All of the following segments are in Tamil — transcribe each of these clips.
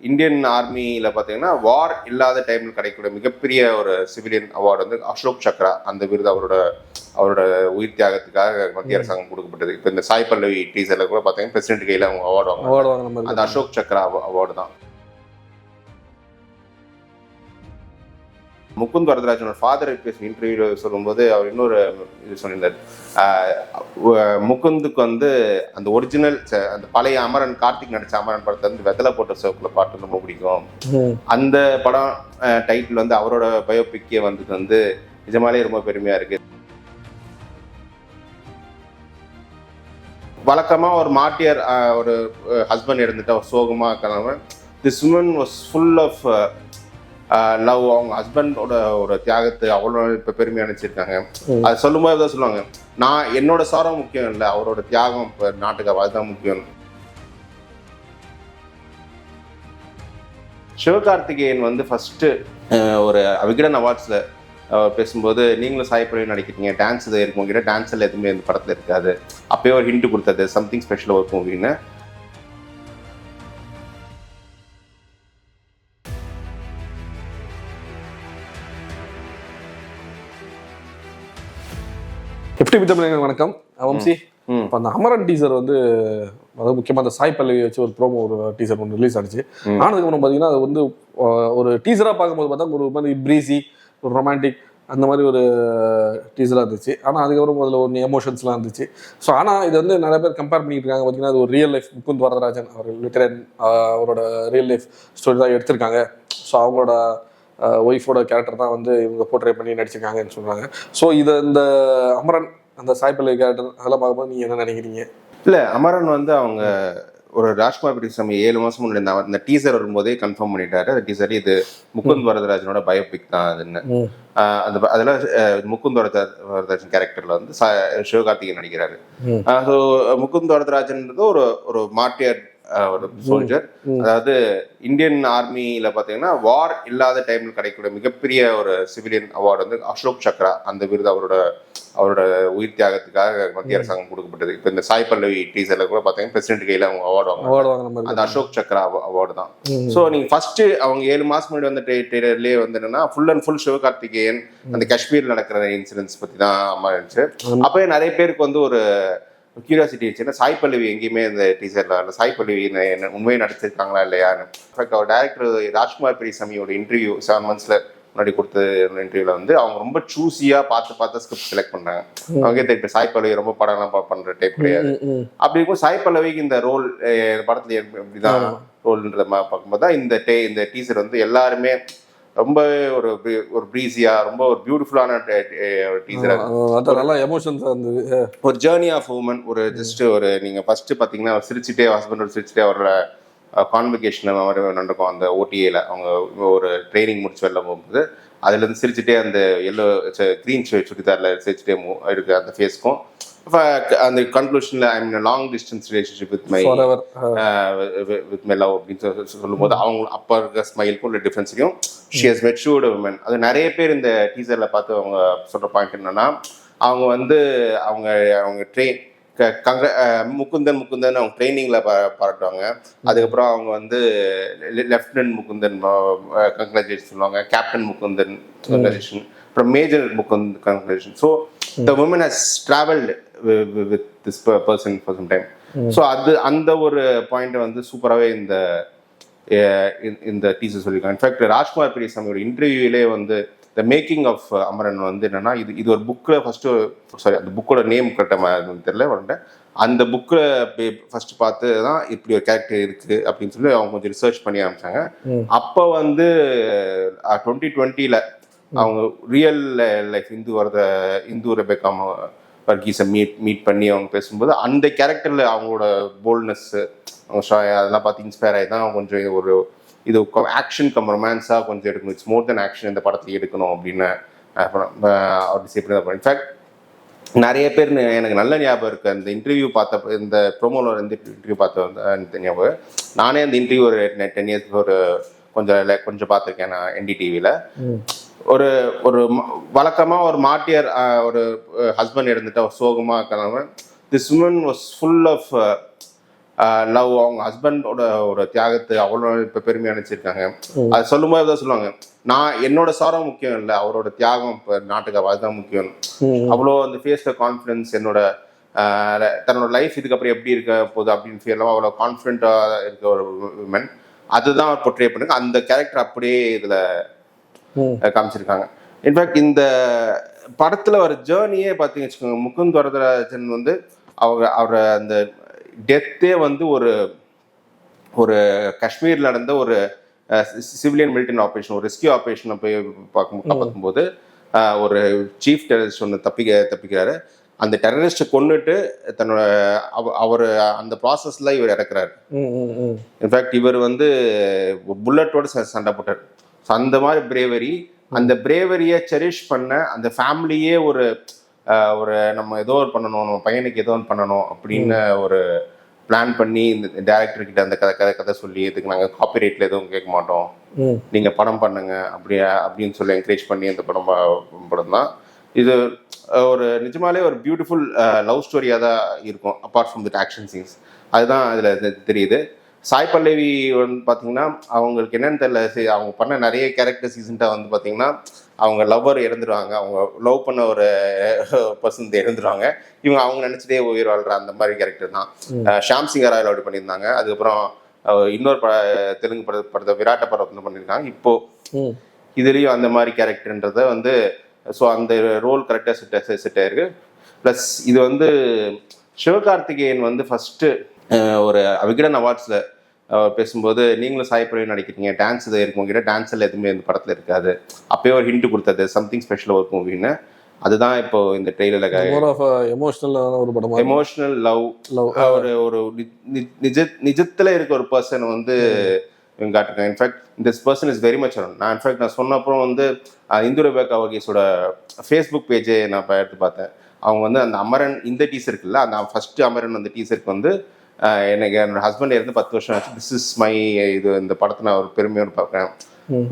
இந்தியன் ஆர்மியில் பார்த்தீங்கன்னா வார் இல்லாத டைமில் கிடைக்கக்கூடிய மிகப்பெரிய ஒரு சிவிலியன் அவார்டு வந்து அசோக் சக்ரா அந்த விருது அவரோட அவரோட உயிர் தியாகத்துக்காக மத்திய அரசாங்கம் கொடுக்கப்பட்டது. இப்போ இந்த சாய் பல்லவி டீசரில் கூட பார்த்தீங்கன்னா பிரசிடென்ட் கையில் அவங்க அவார்டு வாங்க அந்த அசோக் சக்ரா அவார்டு தான். முகுந்த் வரதராஜனோட ஃபாதர் பேசி இன்டர்வியூ சொல்லும்போது அவர் இன்னொரு இது சொல்லியிருந்தார். முகுந்துக்கு வந்து அந்த ஒரிஜினல் அந்த பழைய அமரன் கார்த்திக் நடிச்ச அமரன் படத்தை வந்து வெத்தலை போட்ட சிவப்புல பாட்டு ரொம்ப பிடிக்கும். அந்த படம் டைட்டில் வந்து அவரோட பயோபிக்கே வந்தது வந்து நிஜமாலே ரொம்ப பெருமையா இருக்கு. வழக்கமா ஒரு மாட்டியார் ஒரு ஹஸ்பண்ட் இருந்துட்டு அவர் சோகமா கணவன் this woman was full of love அவங்க ஹஸ்பண்டோட ஒரு தியாகத்தை அவ்வளோ இப்போ பெருமையா நினைச்சிருக்காங்க. அது சொல்லும்போது தான் சொல்லுவாங்க. நான் என்னோட சாரம் முக்கியம் இல்லை அவரோட தியாகம் இப்போ நாட்டுக்கு அதுதான் முக்கியம். சிவகார்த்திகேயன் வந்து ஃபர்ஸ்ட் ஒரு விகடன் அவார்ட்ஸ்ல பேசும்போது நீங்களும் சாய்ப்பழி நடிக்கிறீங்க டான்ஸ் இது இருக்கும் உங்ககிட்ட டான்ஸில் எதுவுமே இந்த படத்தில் இருக்காது. அப்பயே ஒரு ஹிண்ட் கொடுத்தது சம்திங் ஸ்பெஷல் இருக்கும் அப்படின்னு எஃப்டிபி தமிழக வணக்கம். வம்சி. இப்போ அந்த அமரன் டீசர் வந்து அதாவது முக்கியமாக அந்த சாய் பல்லவி வச்சு ஒரு ப்ரோமோ ஒரு டீசர் ஒன்று ரிலீஸ் ஆனிச்சு. ஆனதுக்கப்புறம் பார்த்தீங்கன்னா அது வந்து ஒரு டீசராக பார்க்கும்போது பார்த்தா ஒரு மாதிரி ப்ரீசி ஒரு ரொமான்டிக் அந்த மாதிரி ஒரு டீசராக இருந்துச்சு. ஆனால் அதுக்கப்புறம் அதில் ஒரு எமோஷன்ஸ்லாம் இருந்துச்சு. ஸோ ஆனால் இது வந்து நிறைய பேர் கம்பேர் பண்ணிட்டு இருக்காங்க. பார்த்தீங்கன்னா அது ஒரு ரியல் லைஃப் முகுந்த் வரதராஜன் அவர் லிட்டரன் அவரோட ரியல் லைஃப் ஸ்டோரி தான் எடுத்திருக்காங்க. ஸோ அவங்களோட ஒய்ஃபோட கேரக்டர் தான் வந்து இவங்க போர்ட்ரே பண்ணி நடிச்சிருக்காங்கன்னு சொல்கிறாங்க ஸோ இதை இந்த அமரன் அந்த சாய் பல்லவி கேரக்டர் அதெல்லாம் பார்க்கும்போது நீங்கள் என்ன நினைக்கிறீங்க? இல்ல அமரன் வந்து அவங்க ஒரு ராஜ்குமார் பிரிசாமி ஏழு மாசம் முன்னாடி இந்த டீசர் வரும்போதே கன்ஃபார்ம் பண்ணிட்டாரு. அந்த டீசர் இது முகுந்த் வரதராஜனோட பயோபிக் தான் அதுன்னு அந்த அதுல முகுந்த் வரத- வரதராஜன் கேரக்டர்ல வந்து சிவகார்த்திகேயன் நடிக்கிறாரு. ஸோ முகுந்த் வரதராஜன்றது ஒரு ஒரு மாட்டியர் ஒரு சோல்ஜர். அதாவது இந்தியன் ஆர்மியில பாத்தீங்கன்னா வார் இல்லாத டைமில் கிடைக்கக்கூடிய மிகப்பெரிய ஒரு சிவிலியன் அவார்டு வந்து அசோக் சக்ரா அந்த விருது அவரோட அவரோட உயிர் தியாகத்துக்காக மத்திய அரசாங்கம் கொடுக்கப்பட்டது. இப்போ இந்த சாய் பல்லவி டீசர்ல கூட பாத்தீங்கன்னா பிரசிடென்ட் கையில அவங்க அவார்டு வாங்க அந்த அசோக் சக்ரா அவார்டு தான். ஸோ நீங்க ஃபர்ஸ்ட் அவங்க ஏழு மாசம் முன்னாடி வந்த ட்ரெய்லர்லயே வந்து என்னன்னா ஃபுல் அண்ட் ஃபுல் சிவகார்த்திகேயன் அந்த காஷ்மீர் நடக்கிற இன்சிடென்ட்ஸ் பத்தி தான் அம்மா இருந்துச்சு. ஆமா. அப்பவே நிறைய பேருக்கு வந்து ஒரு கியூரியாசிட்டி இருந்துச்சு சாய் பல்லவி எங்கேயுமே இந்த டீசர்ல இல்ல சாய் பல்லவி உண்மையை நடிச்சிருக்காங்களா இல்லையான்னு இன்ஃபேக்ட் அவர் டேரக்டர் ராஜ்குமார் பெரியசாமியோட இன்டர்வியூ செவன் மந்த்ஸ்ல முன்னாடி கொடுத்த இன்டர்வியூல வந்து அவங்க ரொம்ப சூஸியா பார்த்து பார்த்து ஸ்கிரிப்ட் செலக்ட் பண்ணாங்க. அவங்க தெரியும் சாய் பல்லவி ரொம்ப படம்லாம் ப- பண்ற டைப் கிடையாது. அப்படி இருக்கும் சாய் பல்லவிக்கு இந்த ரோல் படத்துல இப்படிதான். ரோல்ன்ற மாதிரி பார்க்கும்போது தான் இந்த டே இந்த டீசர் வந்து எல்லாருமே ரொம்ப ஒரு ஒரு ப்ரீஸியா ரொம்ப ஒரு பியூட்டிஃபுல்லான டீசர் அஹ் அதான் நல்லா எமோஷன்ஸாக இருந்தது. ஒரு ஜேர்னி ஆஃப் உமன் ஒரு ஜஸ்ட் ஒரு நீங்க ஃபர்ஸ்ட் பாத்தீங்கன்னா அவர் சிரிச்சுட்டே ஹஸ்பண்டோட சிரிச்சுட்டே அவரோட கான்வெகேஷன் மாதிரி நடக்கும் அந்த ஓடிஏல அவங்க ஒரு ட்ரைனிங் முடிச்சு வெளில போகும்போது அதுல இருந்து சிரிச்சுட்டே அந்த எல்லோ கிரீன் சுடிதார்ல சிரிச்சுட்டே இருக்கு அந்த ஃபேஸ்க்கும் அந்த கன்க்ளூஷன்ல I mean long distance relationship with my with my love அப்படின்னு சொல்லி- சொல்லும்போது அவங்க அப்போ இருக்க ஸ்மைலுக்கும் உள்ள டிஃப்ரென்ஸையும் ஷி ஹஸ் மெச்சூர்டு உமன் அது நிறைய பேர் இந்த டீசர்ல பார்த்து அவங்க சொல்ற பாயிண்ட் என்னன்னா அவங்க வந்து அவங்க அவங்க ட்ரெயின் கங்க முகுந்தன் முகுந்தன் அவங்க ட்ரைனிங்ல பாராட்டுவாங்க. அதுக்கப்புறம் அவங்க வந்து லெப்டினன்ட் முகுந்தன் கங்க்ராச்சுலேஷன் சொல்லுவாங்க. கேப்டன் முகுந்தன் கங்க்ராச்சுலேஷன் அப்புறம் major Mukund congratulation so the woman has travelled with this person for some time so அது அந்த ஒரு பாயிண்ட் வந்து சூப்பராகவே இந்த இந்த- டீச்சர் சொல்லியிருக்காங்க இன்ஃபேக்ட் ராஜ்குமார் பெரியசாமியோட இன்டர்வியூலே வந்து த மேக்கிங் ஆஃப் அமரன் வந்து என்னன்னா இது இது ஒரு புக்கில் ஃபர்ஸ்ட் சாரி அந்த புக்கோட நேம் கரெக்டாக தெரியல வந்துட்டேன் அந்த புக்கில் ஃபர்ஸ்ட் பார்த்து தான் இப்படி ஒரு கேரக்டர் இருக்கு அப்படின்னு சொல்லி அவங்க கொஞ்சம் ரிசர்ச் பண்ணி ஆரம்பிச்சாங்க. ம். அப்போ வந்து டுவெண்ட்டி டுவெண்ட்டியில் அவங்க ரியல் லைஃப் இந்து வரத இந்து ரெபேக்காம வர்கீஸை மீட் மீட் பண்ணி அவங்க பேசும்போது அந்த கேரக்டரில் அவங்களோட போல்ட்னஸ்ஸு அவங்க அதெல்லாம் பார்த்து இன்ஸ்பயர் ஆகி தான் கொஞ்சம் ஒரு இது ஆக்ஷன் கம் ரொமான்ஸாக கொஞ்சம் எடுக்கணும். இட்ஸ் மோர் தென் ஆக்ஷன் இந்த படத்தில் எடுக்கணும் அப்படின்னு அவர் டிசைட் பண்ணி இன்ஃபேக்ட் நிறைய பேர் எனக்கு நல்ல ஞாபகம் இருக்குது அந்த இன்டர்வியூ பார்த்த இந்த ப்ரோமோவில் இருந்து இன்டர்வியூ பார்த்த ஞாபகம். நானே அந்த இன்டர்வியூ ஒரு டென் இயர்ஸ் ஒரு கொஞ்சம் கொஞ்சம் பார்த்துருக்கேன் நான் என்டிடிவியில். ஒரு ஒரு ம- வழக்கமா ஒரு மாட்டியார் ஒரு ஹஸ்பண்ட் இருந்துட்டு அவர் சோகமா கணவன் this woman was full of love அவங்க ஹஸ்பண்டோட ஒரு தியாகத்தை அவ்வளோ இப்போ பெருமையாக நினச்சிருக்காங்க. அது சொல்லும்போது தான் சொல்லுவாங்க நான் என்னோட சாரம் முக்கியம் இல்லை அவரோட தியாகம் இப்போ நாட்டுக்கு அதுதான் முக்கியம். அவ்வளோ அந்த ஃபேஸில் கான்ஃபிடன்ஸ் என்னோட தன்னோட லைஃப் இதுக்கப்புறம் எப்படி இருக்க போகுது அப்படின்னு ஃபீல் அவ்வளோ கான்ஃபிடென்ட்டாக இருக்க ஒரு விமன் அதுதான் பொட்ரே பண்ணுங்க அந்த கேரக்டர் அப்படியே இதில் காமிச்சிருக்காங்க. இன்ஃபேக்ட் இந்த படத்தில் வர ஜேர்னியே பார்த்தீங்கன்னு வச்சுக்கோங்க முகுந்த் வரதராஜன் வந்து அவங்க அவரை அந்த டெத்தே வந்து ஒரு ஒரு காஷ்மீரில் நடந்த ஒரு சிவிலியன் மிலிட்டரி ஆப்ரேஷன் ஒரு ரெஸ்கியூ ஆப்ரேஷனை போய் பார்க்கும் பார்க்கும்போது அஹ், ஒரு சீஃப் டெரரிஸ்ட் ஒன்று தப்பிக்க தப்பிக்கிறாரு. அந்த டெரரிஸ்ட்டை கொன்னுட்டு தன்னோட அவ அவர் அந்த ப்ராசஸில் இவர் இறக்குறாரு. இன்ஃபேக்ட் இவர் வந்து புல்லட்டோட சண்டை போட்டார். ஸோ அந்த மாதிரி பிரேவரி அந்த பிரேவரியை செரிஷ் பண்ண அந்த ஃபேமிலியே ஒரு ஒரு நம்ம ஏதோ ஒரு பண்ணணும் நம்ம பையனுக்கு ஏதோ ஒன்று பண்ணணும் அப்படின்னு ஒரு பிளான் பண்ணி இந்த டேரக்டர் கிட்ட அந்த கதை கதை கதை சொல்லி இதுக்கு நாங்கள் காப்பிரைட்ல எதுவும் கேட்க மாட்டோம். நீங்கள் படம் பண்ணுங்க அப்படியா அப்படின்னு சொல்லி என்கரேஜ் பண்ணி அந்த படம் படம் தான் இது ஒரு நிஜமாலே ஒரு பியூட்டிஃபுல் லவ் ஸ்டோரியாக தான் இருக்கும் apart from that action scenes அதுதான் அதில் தெரியுது. சாய் பல்லவி வந்து பார்த்தீங்கன்னா அவங்களுக்கு என்னன்னு தெரியல அவங்க பண்ண நிறைய கேரக்டர் சீசன்ட்டாக வந்து பார்த்தீங்கன்னா அவங்க லவ்வர் இறந்துருவாங்க அவங்க லவ் பண்ண ஒரு பர்சன் இறந்துருவாங்க. இவங்க அவங்க நினச்சிட்டே உயிர் வாழ்ற அந்த மாதிரி கேரக்டர் தான். ஷாம் சிங்கர் ராயல் அப்படி பண்ணியிருந்தாங்க. அதுக்கப்புறம் இன்னொரு பட தெலுங்கு பட படத்தை விராட்ட படத்தில் பண்ணியிருக்காங்க. இப்போ இதுலேயும் அந்த மாதிரி கேரக்டர்ன்றத வந்து ஸோ அந்த ரோல் கரெக்டாக செட் செட் ஆயிருக்கு. ப்ளஸ் இது வந்து சிவகார்த்திகேயன் வந்து ஃபஸ்ட்டு ஒரு விகடன் அவார்ட்ஸில் பேசும்போது நீங்களும் சாய்ப்பறையும் நடிக்கிறீங்க. டான்ஸ் இதை இருக்கும் உங்ககிட்ட. டான்ஸ் எல்லாம் எதுவுமே இந்த படத்தில் இருக்காது. அப்பயே ஒரு ஹிண்ட் கொடுத்தது சம்திங் ஸ்பெஷல் ஒர்க் மூவின்னு அதுதான் இப்போ இந்த ட்ரெயிலரில் ஒரு படமா? எமோஷனல் லவ் லவ் ஒரு ஒரு நிஜ நிஜத்துல இருக்க ஒரு பர்சன் வந்து காட்டுறாங்க. In fact this person is very much நான் இன்ஃபேக்ட் நான் சொன்ன அப்புறம் வந்து அஹ், இந்து ரெபேக்கா வகீஸோட ஃபேஸ்புக் பேஜே நான் இப்போ எடுத்து பார்த்தேன். அவங்க வந்து அந்த அமரன் இந்த டீசர் இருக்குல்ல அந்த ஃபர்ஸ்ட் அமரன் அந்த டீசருக்கு வந்து எனக்கு என்னோட ஹஸ்பண்ட் இருந்து பத்து வருஷம் ஆச்சு. திஸ் இஸ் மை இது இந்த படத்தை நான் ஒரு பெருமையோடு பார்க்குறேன்.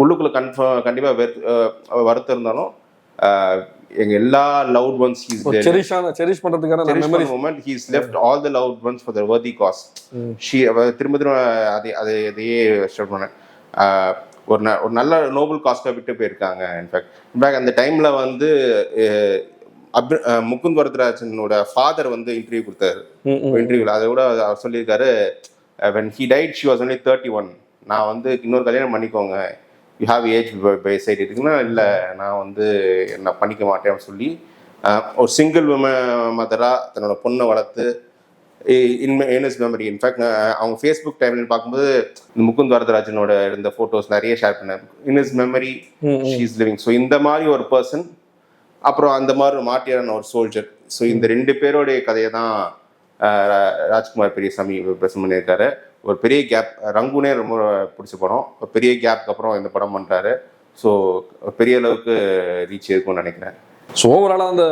உள்ளுக்குள்ள கன்ஃபார்ம் கண்டிப்பாக வெறு வருத்தம் இருந்தாலும் எங்க எல்லா லவுட் ஒன்ஸ் ஹீஸ் செரிஷான செரிஷ் பண்றதுக்கான memory he's left all the loved ones for the worthy cause. she அவ திரும்ப திரும்ப அதே அதே அதையே ஸ்டார்ட் பண்ணேன் ஒரு ந ஒரு நல்ல நோபல் காஸ்ட்டாக விட்டு போயிருக்காங்க இன்ஃபேக்ட் இன்ஃபேக்ட் அந்த டைம்ல வந்து அப் முகுந்த் வரதராஜனோட ஃபாதர் வந்து இன்டர்வியூ கொடுத்தாரு. இன்டர்வியூல அதை விட அவர் சொல்லியிருக்காரு when he died she was only thirty one நான் வந்து இன்னொரு கல்யாணம் பண்ணிக்கோங்க. You have age by side இருக்குன்னா இல்லை நான் வந்து நான் பண்ணிக்க மாட்டேன்னு சொல்லி ஒரு சிங்கிள் மதராக தன்னோட பொண்ணை வளர்த்து in in his memory. In fact அவங்க ஃபேஸ்புக் டைம்ல பார்க்கும்போது இந்த முகுந்த் வரதராஜனோட இருந்த ஃபோட்டோஸ் நிறைய ஷேர் பண்ணேன். In his memory she's living so இந்த மாதிரி ஒரு பர்சன் அப்புறம் அந்த மாதிரி ஒரு மாட்டியான ஒரு சோல்ஜர் ஸோ இந்த ரெண்டு பேரோடைய கதையை தான் ராஜ்குமார் பெரியசாமி பிரசன்ட் பண்ணியிருக்காரு. ஒரு பெரிய கேப் ரங்குனே ரொம்ப பிடிச்ச படம். ஒரு பெரிய கேப்க்கு அப்புறம் இந்த படம் பண்ணுறாரு ஸோ பெரிய அளவுக்கு ரீச் இருக்கும்னு நினைக்கிறேன். ஸோ ஓவராலாக அந்த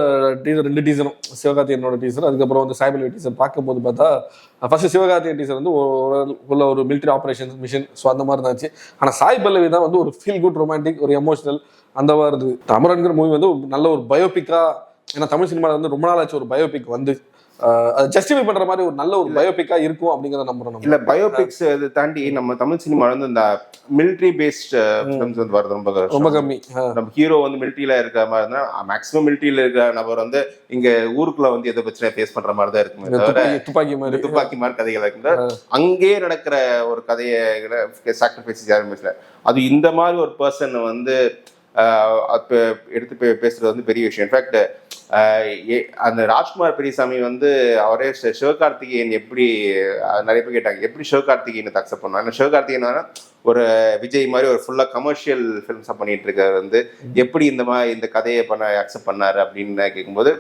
டீசர் ரெண்டு டீசரும் சிவகார்த்திகனோட டீசர் அதுக்கப்புறம் வந்து சாய்பல் டீசர் பார்க்கும்போது பார்த்தா ஃபர்ஸ்ட் சிவகார்த்திகன் டீசர் வந்து ஒரு- உள்ள ஒரு மிலிட்டரி ஆப்ரேஷன் மிஷின் ஸோ அந்த மாதிரி இருந்துச்சு. ஆனால் சாய் பல்லவி தான் வந்து ஒரு ஃபீல் குட் ரொமான்டிக் ஒரு எமோஷனல் அந்த மாதிரி இருந்தது. அமரன்கிற மூவி வந்து நல்ல ஒரு பயோபிக்காக ஏன்னா தமிழ் சினிமாவில் வந்து ரொம்ப நாள் ஆச்சு ஒரு பயோபிக் வந்து. அதை ஜஸ்டிஃபை பண்ற மாதிரி ஒரு நல்ல ஒரு பயோபிக்கா இருக்கும் அப்படிங்கிறத நம்புறோம் இல்ல பயோபிக்ஸ் இதை தாண்டி நம்ம தமிழ் சினிமால வந்து இந்த மிலிட்ரி பேஸ்ட் ஃபிலிம்ஸ் வந்து வருது ரொம்ப. ரொம்ப கம்மி. நம்ம ஹீரோ வந்து மிலிட்ரியில இருக்கிற மாதிரி இருந்தா மேக்ஸிமம் மிலிட்ரியில இருக்கிற நபர் வந்து இங்க ஊருக்குள்ள வந்து எதை பிரச்சனை ஃபேஸ் பண்ற மாதிரி தான் இருக்குமே துப்பாக்கி மாதிரி. துப்பாக்கி மாதிரி கதைகள் இருக்குங்க அங்கேயே நடக்கிற ஒரு கதையை சாக்ரிஃபைஸ் யாருமே இல்லை. அது இந்த மாதிரி ஒரு பர்சன் வந்து எடுத்து பேசுறது வந்து பெரிய விஷயம். இன்ஃபேக்ட் அந்த ராஜ்குமார் பெரியசாமி வந்து அவரே சிவகார்த்திகேயன் எப்படி நிறைய பேர் கேட்டாங்க எப்படி சிவகார்த்திகேயனை அக்செப்ட் பண்ணாங்க சிவகார்த்திகேயன் ஒரு விஜய் மாதிரி ஒரு ஃபுல்லா கமர்ஷியல் ஃபிலிம்ஸாக பண்ணிட்டு இருக்காரு வந்து எப்படி இந்த மாதிரி இந்த கதையை பண்ண அக்செப்ட் பண்ணாரு அப்படின்னு கேட்கும்போது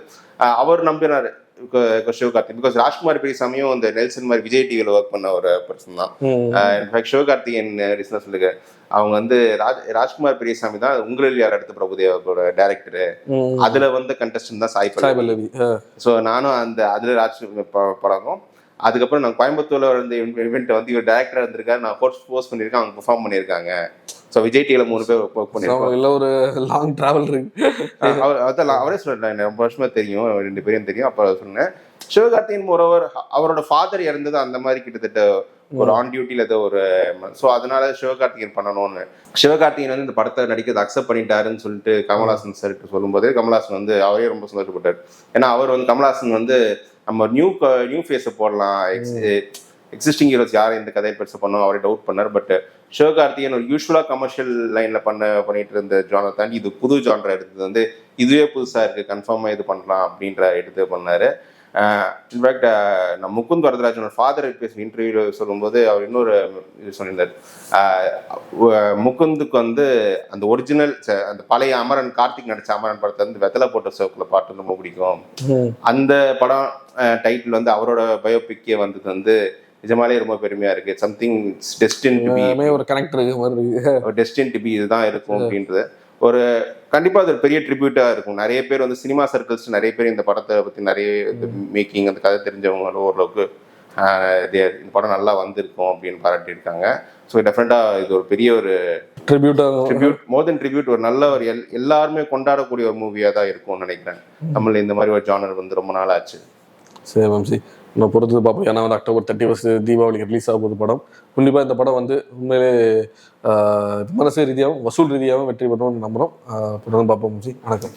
அவர் நம்பினாரு. சிவகார்த்திக் பிகாஸ் ராஜ்குமார் பெரியசாமியும் இந்த நெல்சன் மாதிரி விஜய் டிவியில் ஒர்க் பண்ண ஒரு பர்சன் தான். இன்ஃபேக்ட் சிவகார்த்திகேயன் ரீசனாக சொல்லுங்க. அவங்க வந்து ராஜ் ராஜ்குமார் பெரியசாமி தான் உங்களில் யார் அடுத்த பிரபுதேவோட டேரக்டர். அதுல வந்து கண்டஸ்டன் தான் சாய் பல்லவி. ஸோ நானும் அந்த அதுல ராஜ் ப- பழக்கம் அதுக்கப்புறம் நான் கோயம்புத்தூர்ல இருந்த இவெண்ட் வந்து இவர் டேரக்டர் இருந்திருக்காரு. நான் போஸ்ட் போஸ்ட் பண்ணியிருக்கேன். அவங்க பெர்ஃபார்ம் பண்ணியிருக்காங்க. ஸோ விஜய் டிவியில் மூணு பேர் ஒர்க் பண்ணியிருக்கோம். இல்ல ஒரு லாங் டிராவல் இருக்கு. அவர் அதான் அவரே சொல்லிட்டேன் ரொம்ப வருஷமா தெரியும். ரெண்டு பேரும் தெரியும். அப்போ சொன்னேன் சிவகார்த்திகேயன் மோரோவர் அவரோட ஃபாதர் இறந்தது அந்த மாதிரி கிட்டத்தட்ட ஒரு ஆன் டியூட்டில ஏதோ ஒரு ஸோ அதனால சிவகார்த்திகேயன் பண்ணணும்னு. சிவகார்த்திகேயன் வந்து இந்த படத்தை நடிக்கிறது அக்செப்ட் பண்ணிட்டாருன்னு சொல்லிட்டு கமல்ஹாசன் சார்கிட்ட சொல்லும்போது கமல்ஹாசன் வந்து அவரே ரொம்ப சந்தோஷப்பட்டார். ஏன்னா அவர் வந்து கமல்ஹாசன் வந்து நம்ம நியூ நியூ ஃபேஸை போடலாம். எக்ஸிஸ்டிங் ஹீரோஸ் யாரும் இந்த கதையை பெருசு பண்ணோம் அவரே டவுட் பண்ணார். பட் சிவகார்த்திகேயன் ஒரு யூஸ்வலாக கமர்ஷியல் லைன்ல பண்ண பண்ணிட்டு இருந்த ஜானர் தாண்டி இது புது ஜானர் எடுத்தது வந்து இதுவே புதுசா இருக்கு கன்ஃபார்மா இது பண்ணலாம் அப்படின்ற எடுத்து பண்ணாரு. இன்ஃபேக்ட் நான் முகுந்த் வரதராஜனோட ஃபாதர் பேசி இன்டர்வியூ சொல்லும்போது அவர் இன்னொரு இது சொல்லியிருந்தார். உ- முகுந்துக்கு வந்து அந்த ஒரிஜினல் அந்த பழைய அமரன் கார்த்திக் நடிச்ச அமரன் படத்தை வந்து வெத்தலை போட்ட சோக்கில் பாட்டு ரொம்ப பிடிக்கும். அந்த படம் டைட்டில் வந்து அவரோட பயோபிக்கே வந்தது வந்து நிஜமாலே ரொம்ப பெருமையா இருக்கு. சம்திங் டெஸ்டின் ஒரு கனெக்ட் இருக்கு மாதிரி இருக்கு டெஸ்டின் டு பி இதுதான் இருக்கும் அப்படின்றது. ஒரு கண்டிப்பா அது ஒரு பெரிய ட்ரிபியூட்டா இருக்கும். நிறைய பேர் வந்து சினிமா சர்க்கிள்ஸ் நிறைய பேர் இந்த படத்தை பத்தி நிறைய மேக்கிங் அந்த கதை தெரிஞ்சவங்க ஓரளவுக்கு இந்த படம் நல்லா வந்திருக்கும் அப்படின்னு பாராட்டியிருக்காங்க. ஸோ டெஃபினட்டா இது ஒரு பெரிய ஒரு ட்ரிபியூட்டாக ட்ரிபியூட் மோர் தென் ட்ரிபியூட் ஒரு நல்ல ஒரு எல் எல்லாருமே கொண்டாடக்கூடிய ஒரு மூவியா தான் இருக்கும்னு நினைக்கிறேன். தமிழ்ல இந்த மாதிரி ஒரு ஜானர் வந்து ரொம்ப நாள் ஆச்சு. சரி வம்சி. நான் பொறுத்து பார்ப்போம். ஏன்னா வந்து அக்டோபர் தேர்ட்டி ஃபஸ்ட் தீபாவளிக்கு ரிலீஸ் ஆக போகுது படம். கண்டிப்பாக இந்த படம் வந்து உண்மையிலே ஆஹ், விமர்சன ரீதியாகவும் வசூல் ரீதியாகவும் வெற்றி பெறணும்னு நம்புகிறோம் தொடர்ந்து பார்ப்போம். வணக்கம்.